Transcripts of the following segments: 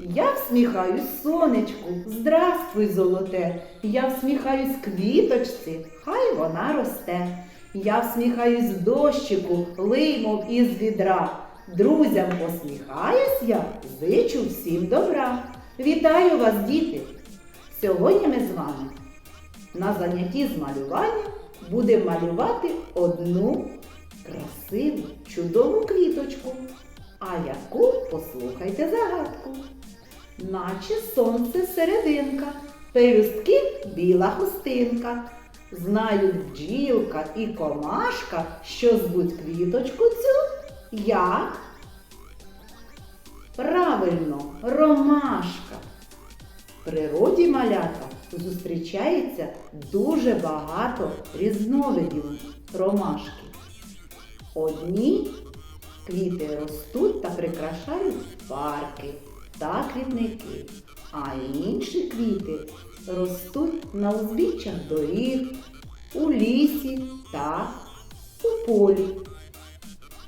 Я всміхаюсь сонечку, здравствуй, золоте. Я всміхаюсь квіточці, хай вона росте. Я всміхаюсь дощику, лимов із відра. Друзям посміхаюсь я, зичу всім добра. Вітаю вас, діти! Сьогодні ми з вами на занятті з малювання будемо малювати одну красиву, чудову квіточку. А яку послухайте загадку. Наче сонце серединка, пелюстки біла хустинка. Знають бджілка і комашка, що звуть квіточку цю як? Правильно, ромашка. В природі малята зустрічається дуже багато різновидів ромашки. Одні квіти ростуть та прикрашають парки та квітники, а інші квіти ростуть на узбіччях доріг, у лісі та у полі.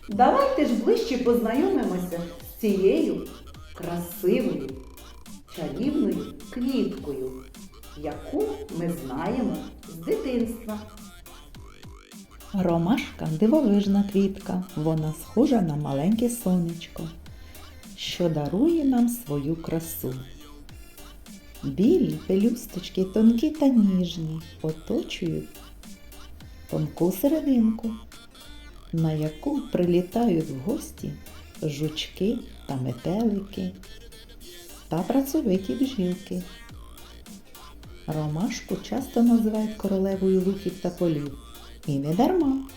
Давайте ж ближче познайомимося з цією красивою, чарівною квіткою, яку ми знаємо з дитинства. Ромашка дивовижна квітка, вона схожа на маленьке сонечко, що дарує нам свою красу. Білі пелюсточки тонкі та ніжні оточують тонку серединку, на яку прилітають в гості жучки та метелики та працьовиті бжілки. Ромашку часто називають королевою луків та полів. І не дарма.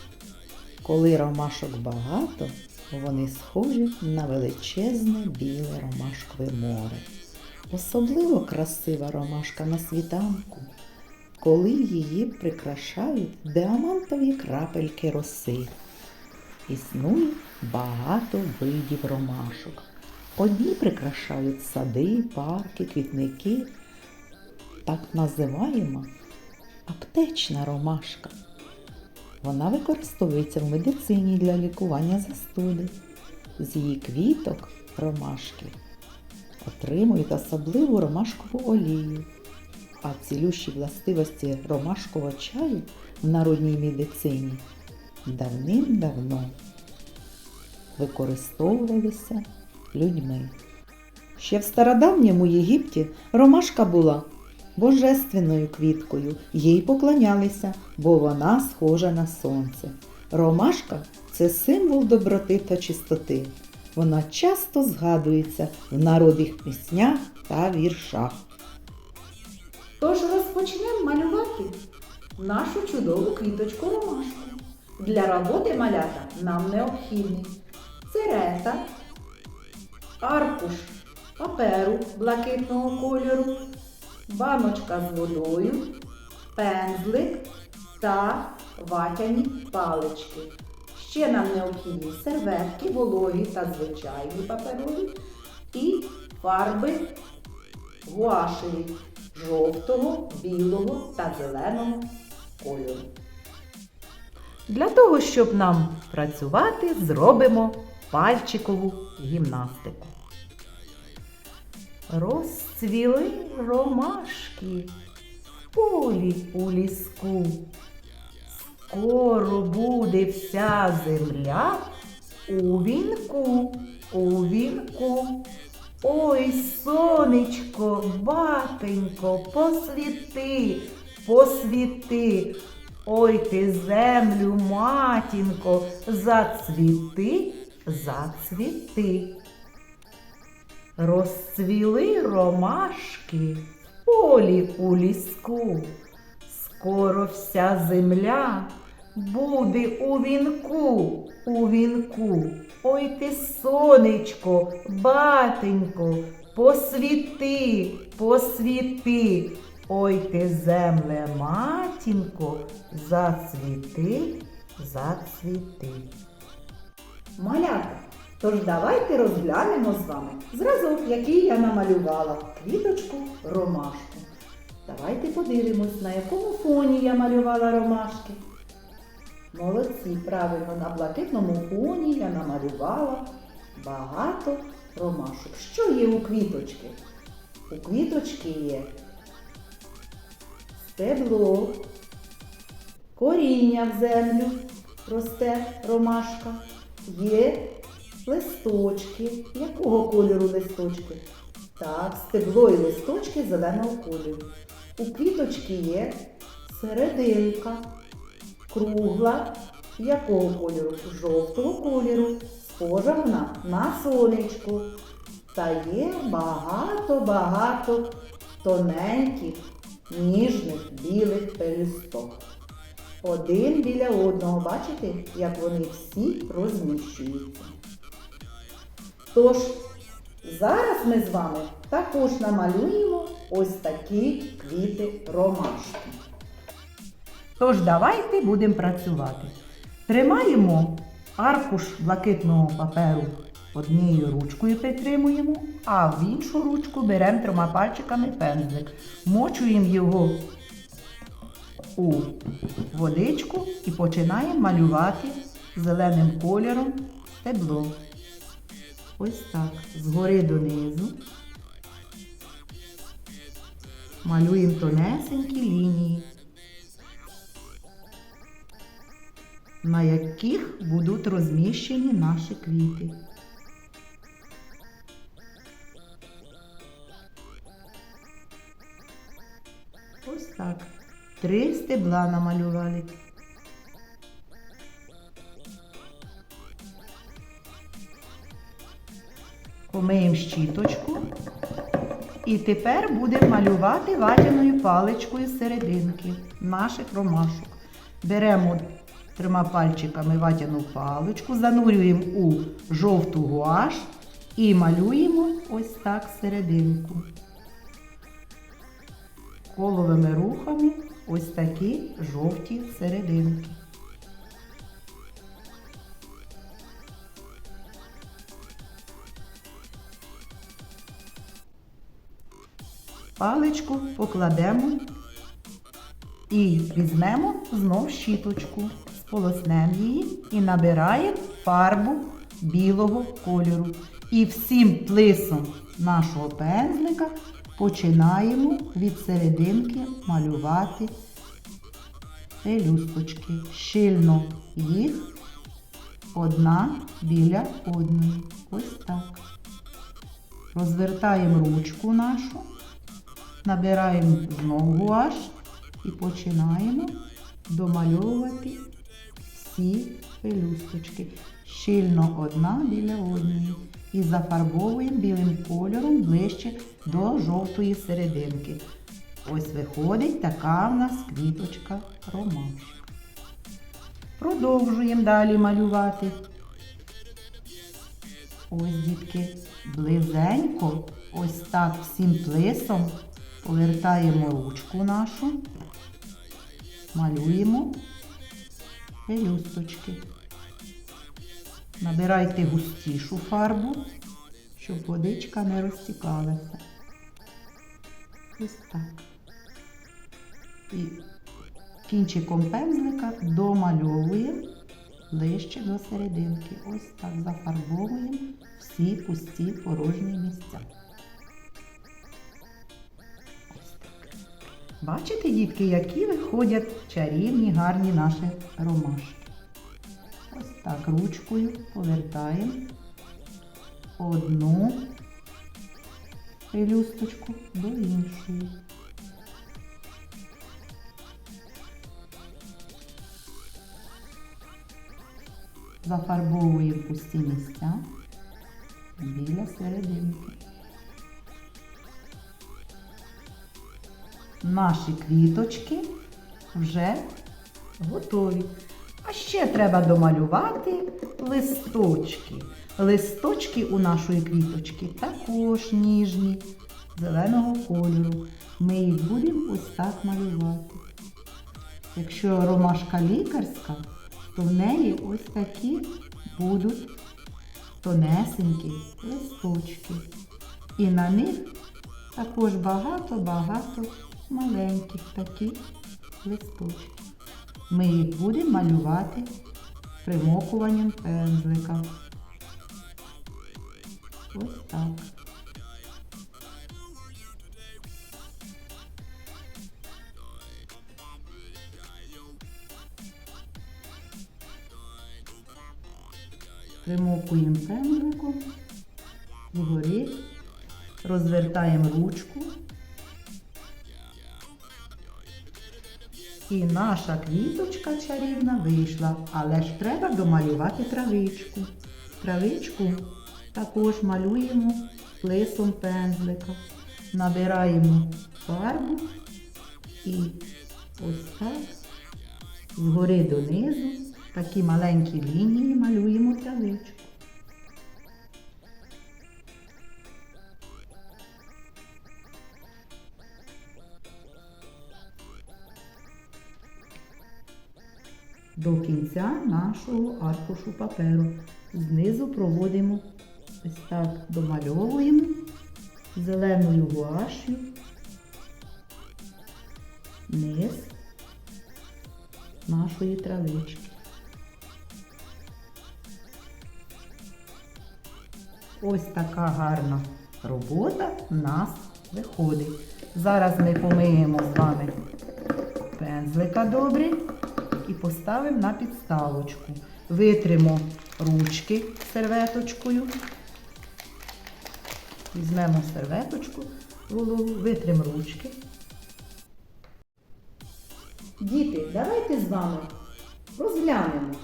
Коли ромашок багато, вони схожі на величезне біле ромашкове море. Особливо красива ромашка на світанку, коли її прикрашають діамантові крапельки роси. Існує багато видів ромашок. Одні прикрашають сади, парки, квітники. Так називаємо аптечна ромашка. Вона використовується в медицині для лікування застуди. З її квіток ромашки отримують особливу ромашкову олію, а цілющі властивості ромашкового чаю в народній медицині давним-давно використовувалися людьми. Ще в стародавньому Єгипті ромашка була божественною квіткою, їй поклонялися, бо вона схожа на сонце. Ромашка це символ доброти та чистоти. Вона часто згадується в народних піснях та віршах. Тож розпочнемо малювати нашу чудову квіточку ромашку. Для роботи малята нам необхідні церета, аркуш паперу блакитного кольору, баночка з водою, пензлик та ватяні палички. Ще нам необхідні серветки, вологі та звичайні паперові і фарби гуашеві жовтого, білого та зеленого кольору. Для того, щоб нам працювати, зробимо пальчикову гімнастику. Розцвіли ромашки полі у ліску. Скоро буде вся земля у вінку, у вінку. Ой, сонечко, батенько, посвіти, посвіти. Ой ти землю, матінко, зацвіти, зацвіти. Розцвіли ромашки полі у ліску. Скоро вся земля буде у вінку, у вінку. Ой ти, сонечко, батенько, посвіти, посвіти. Ой ти, земле, матінко, зацвіти, зацвіти. Малята, тож давайте розглянемо з вами зразок, який я намалювала квіточку ромашку. Давайте подивимось, на якому фоні я малювала ромашки. Молодці, правильно, на блакитному фоні я намалювала багато ромашок. Що є у квіточки? У квіточки є стебло, коріння в землю росте ромашка, є листочки. Якого кольору листочки? Так, стебло і листочки зеленого кольору. У квіточки є серединка, кругла, якого кольору? Жовтого кольору. Схожа вона на сонечко. Та є багато-багато тоненьких, ніжних білих пелюсток. Один біля одного, бачите, як вони всі розміщуються. Тож, зараз ми з вами також намалюємо ось такі квіти ромашки. Тож давайте будемо працювати. Тримаємо аркуш блакитного паперу однією ручкою притримуємо, а в іншу ручку беремо трьома пальчиками пензлик. Мочуємо його у водичку і починаємо малювати зеленим кольором стебло. Ось так, згори донизу. Малюємо тонесенькі лінії, на яких будуть розміщені наші квіти. Ось так. Три стебла намалювали. Помиємо щіточку. І тепер будемо малювати ватяною паличкою серединки наших ромашок. Беремо трьома пальчиками ватяну паличку, занурюємо у жовту гуаш і малюємо ось так серединку. Коловими рухами ось такі жовті серединки. Паличку покладемо і візьмемо знов щіточку, сполоснемо її і набираємо фарбу білого кольору. І всім плисом нашого пензлика починаємо від серединки малювати пелюсточки. Щільно їх одна біля одної. Ось так. Розвертаємо ручку нашу, набираємо знову гуаш і починаємо домальовувати всі пелюсточки. Щільно одна біля одної. І зафарбовуємо білим кольором ближче до жовтої серединки. Ось виходить така в нас квіточка ромашка. Продовжуємо далі малювати. Ось, дітки, близенько, ось так всім плисом повертаємо ручку нашу, малюємо пелюсточки. Набирайте густішу фарбу, щоб водичка не розтікалася. Ось так. І кінчиком пензлика домальовуємо ближче до серединки. Ось так зафарбовуємо всі пусті порожні місця. Бачите, дітки, які виходять чарівні, гарні наші ромашки. Ось так ручкою повертаємо одну пелюсточку до іншої. Зафарбовуємо пусті місця біля серединки. Наші квіточки вже готові. А ще треба домалювати листочки. Листочки у нашої квіточки також ніжні, зеленого кольору. Ми їх будемо ось так малювати. Якщо ромашка лікарська, то в неї ось такі будуть тонесенькі листочки. І на них також багато-багато маленьких таких листочків. Ми їх будемо малювати примокуванням пензлика. Ось так. Примокуємо пензликом вгорі, розвертаємо ручку. І наша квіточка чарівна вийшла, але ж треба домалювати травичку. Травичку також малюємо плисом пензлика. Набираємо фарбу і ось так згори донизу такі маленькі лінії малюємо травичку. До кінця нашого аркушу паперу. Знизу проводимо ось так домальовуємо зеленою гуашю, низ нашої травички. Ось така гарна робота в нас виходить. Зараз ми помиємо з вами пензлика добре і поставимо на підставочку. Витримо ручки серветочкою. Візьмемо серветочку, вологу, витримо ручки. Діти, давайте з вами розглянемо,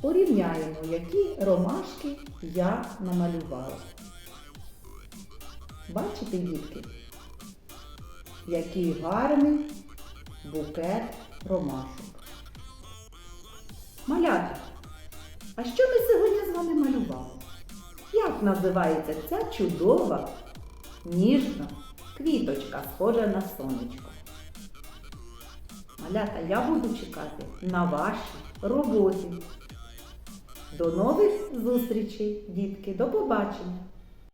порівняємо, які ромашки я намалювала. Бачите, дітки, який гарний букет ромашок. Малята, а що ми сьогодні з вами малювали? Як називається ця чудова, ніжна квіточка, схожа на сонечко? Малята, я буду чекати на вашій роботі. До нових зустрічей, дітки, до побачення!